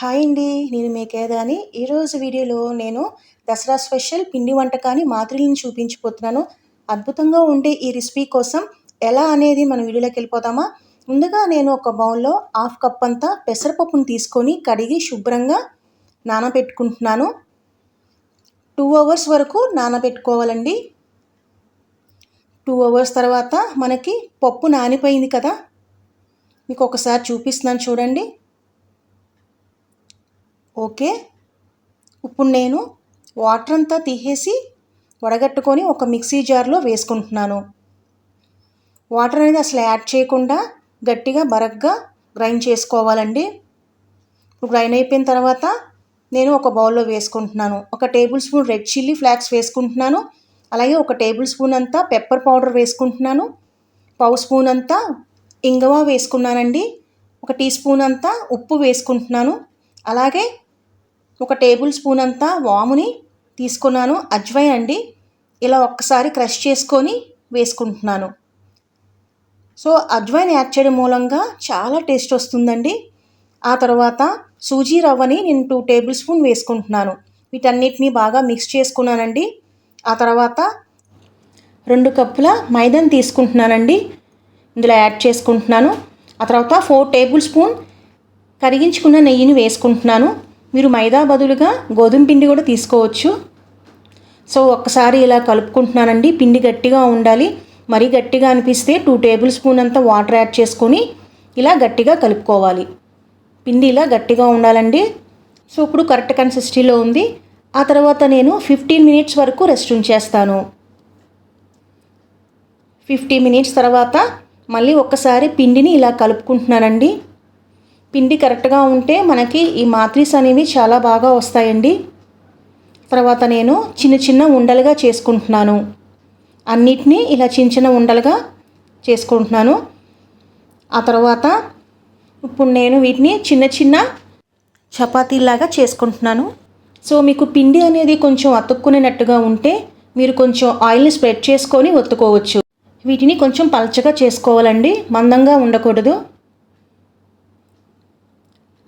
Hi అండి నేను మేకేదాని ఈరోజు వీడియోలో నేను దసరా స్పెషల్ పిండి వంటకాన్ని మాత్రులను చూపించిపోతున్నాను. అద్భుతంగా ఉండే ఈ రెసిపీ కోసం ఎలా అనేది మన వీడియోలోకి వెళ్ళిపోతామా ముందుగా నేను ఒక బౌల్లో హాఫ్ కప్ అంతా పెసరపప్పును తీసుకొని కడిగి శుభ్రంగా నానబెట్టుకుంటున్నాను. టూ అవర్స్ వరకు నానబెట్టుకోవాలండి. టూ అవర్స్ తర్వాత మనకి పప్పు నానిపోయింది కదా. మీకు ఒకసారి చూపిస్తున్నాను చూడండి. ఓకే? ఇప్పుడు నేను వాటర్ అంతా తీసేసి వడగట్టుకొని ఒక మిక్సీ జార్లో వేసుకుంటున్నాను. వాటర్ అనేది అసలు యాడ్ చేయకుండా గట్టిగా బరగ్గా గ్రైండ్ చేసుకోవాలండి. ఇప్పుడు గ్రైండ్ అయిపోయిన తర్వాత నేను ఒక బౌల్లో వేసుకుంటున్నాను. ఒక table spoon red chilli flakes వేసుకుంటున్నాను. అలాగే ఒక టేబుల్ స్పూన్ అంతా పెప్పర్ పౌడర్ వేసుకుంటున్నాను. పావు స్పూన్ అంతా ఇంగవా వేసుకున్నానండి. ఒక టీ స్పూన్ అంతా ఉప్పు వేసుకుంటున్నాను. అలాగే ఒక టేబుల్ స్పూన్ అంతా వాముని తీసుకున్నాను. అజ్వైన్ అండి. ఇలా ఒక్కసారి క్రష్ చేసుకొని వేసుకుంటున్నాను. సో అజ్వైన్ యాడ్ చేయడం మూలంగా చాలా టేస్ట్ వస్తుందండి. ఆ తర్వాత సూజీ రవ్వని నేను టూ టేబుల్ స్పూన్ వేసుకుంటున్నాను. వీటన్నిటిని బాగా మిక్స్ చేసుకున్నానండి. ఆ తర్వాత రెండు కప్పుల మైదాన్ తీసుకుంటున్నానండి. ఇందులో యాడ్ చేసుకుంటున్నాను. ఆ తర్వాత ఫోర్ టేబుల్ స్పూన్ కరిగించుకున్న నెయ్యిని వేసుకుంటున్నాను. మీరు మైదా బదులుగా గోధుమ పిండి కూడా తీసుకోవచ్చు. సో ఒక్కసారి ఇలా కలుపుకుంటున్నానండి. పిండి గట్టిగా ఉండాలి. మరీ గట్టిగా అనిపిస్తే టూ టేబుల్ స్పూన్ అంతా వాటర్ యాడ్ చేసుకొని ఇలా గట్టిగా కలుపుకోవాలి. పిండి ఇలా గట్టిగా ఉండాలండి. సో ఇప్పుడు కరెక్ట్ కన్సిస్టీలో ఉంది. ఆ తర్వాత నేను ఫిఫ్టీన్ మినిట్స్ వరకు రెస్ట్ ఉంచేస్తాను. ఫిఫ్టీ మినిట్స్ తర్వాత మళ్ళీ ఒక్కసారి పిండిని ఇలా కలుపుకుంటున్నానండి. పిండి కరెక్ట్గా ఉంటే మనకి ఈ మాత్రీస్ అనేవి చాలా బాగా వస్తాయండి. తర్వాత నేను చిన్న చిన్న ఉండలుగా చేసుకుంటున్నాను. అన్నిటినీ ఇలా చిన్న చిన్న ఉండలుగా చేసుకుంటున్నాను. ఆ తర్వాత ఇప్పుడు నేను వీటిని చిన్న చిన్న చపాతీలాగా చేసుకుంటున్నాను. సో మీకు పిండి అనేది కొంచెం అతుక్కునేటట్టుగా ఉంటే మీరు కొంచెం ఆయిల్ని స్ప్రెడ్ చేసుకొని ఒత్తుకోవచ్చు. వీటిని కొంచెం పలచగా చేసుకోవాలండి. మందంగా ఉండకూడదు.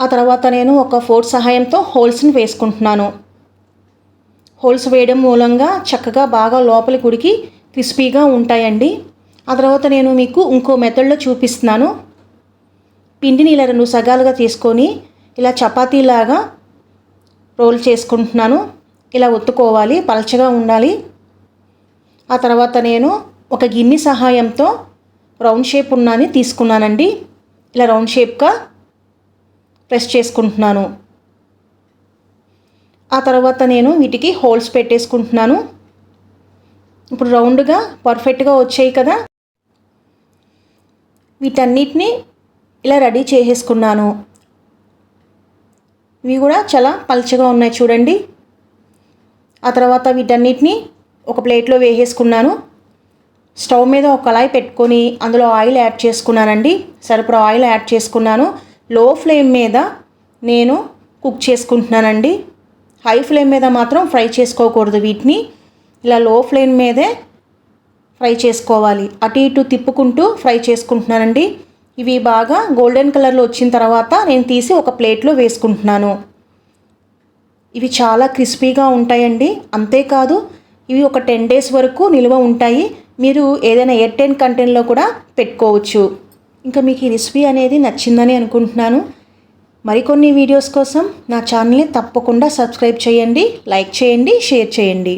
ఆ తర్వాత నేను ఒక ఫోర్ట్ సహాయంతో హోల్స్ని వేసుకుంటున్నాను. హోల్స్ వేయడం మూలంగా చక్కగా బాగా లోపలి గుడికి క్రిస్పీగా ఉంటాయండి. ఆ తర్వాత నేను మీకు ఇంకో మెథడ్లో చూపిస్తున్నాను. పిండిని ఇలా రెండు సగాలుగా తీసుకొని ఇలా చపాతీలాగా రోల్ చేసుకుంటున్నాను. ఇలా ఒత్తుకోవాలి పలచగా ఉండాలి. ఆ తర్వాత నేను ఒక గిన్నె సహాయంతో రౌండ్ షేప్ ఉన్నాని తీసుకున్నానండి. ఇలా రౌండ్ షేప్గా ప్రెస్ చేసుకుంటున్నాను. ఆ తర్వాత నేను వీటికి హోల్స్ పెట్టేసుకుంటున్నాను. ఇప్పుడు రౌండ్గా పర్ఫెక్ట్గా వచ్చాయి కదా. వీటన్నిటిని ఇలా రెడీ చేసేసుకున్నాను. ఇవి కూడా చాలా పల్చగా ఉన్నాయి చూడండి. ఆ తర్వాత వీటన్నిటిని ఒక ప్లేట్లో వేసేసుకున్నాను. స్టవ్ మీద ఒక కళాయి పెట్టుకొని అందులో ఆయిల్ యాడ్ చేసుకున్నానండి. సరిపడా ఆయిల్ యాడ్ చేసుకున్నాను. లో ఫ్లేమ్ మీద నేను కుక్ చేసుకుంటున్నానండి. హై ఫ్లేమ్ మీద మాత్రం ఫ్రై చేసుకోకూడదు వీటిని. ఇలా లో ఫ్లేమ్ మీదే ఫ్రై చేసుకోవాలి. అటు ఇటు తిప్పుకుంటూ ఫ్రై చేసుకుంటున్నానండి. ఇవి బాగా గోల్డెన్ కలర్లో వచ్చిన తర్వాత నేను తీసి ఒక ప్లేట్లో వేసుకుంటున్నాను. ఇవి చాలా క్రిస్పీగా ఉంటాయండి. అంతేకాదు ఇవి ఒక టెన్ డేస్ వరకు నిల్వ ఉంటాయి. మీరు ఏదైనా ఎయిర్టైన్ కంటెంట్లో కూడా పెట్టుకోవచ్చు. ఇంకా మీకు ఈ రెసిపీ అనేది నచ్చిందని అనుకుంటున్నాను. మరికొన్ని వీడియోస్ కోసం నా ఛానల్ని తప్పకుండా సబ్స్క్రైబ్ చేయండి లైక్ చేయండి షేర్ చేయండి.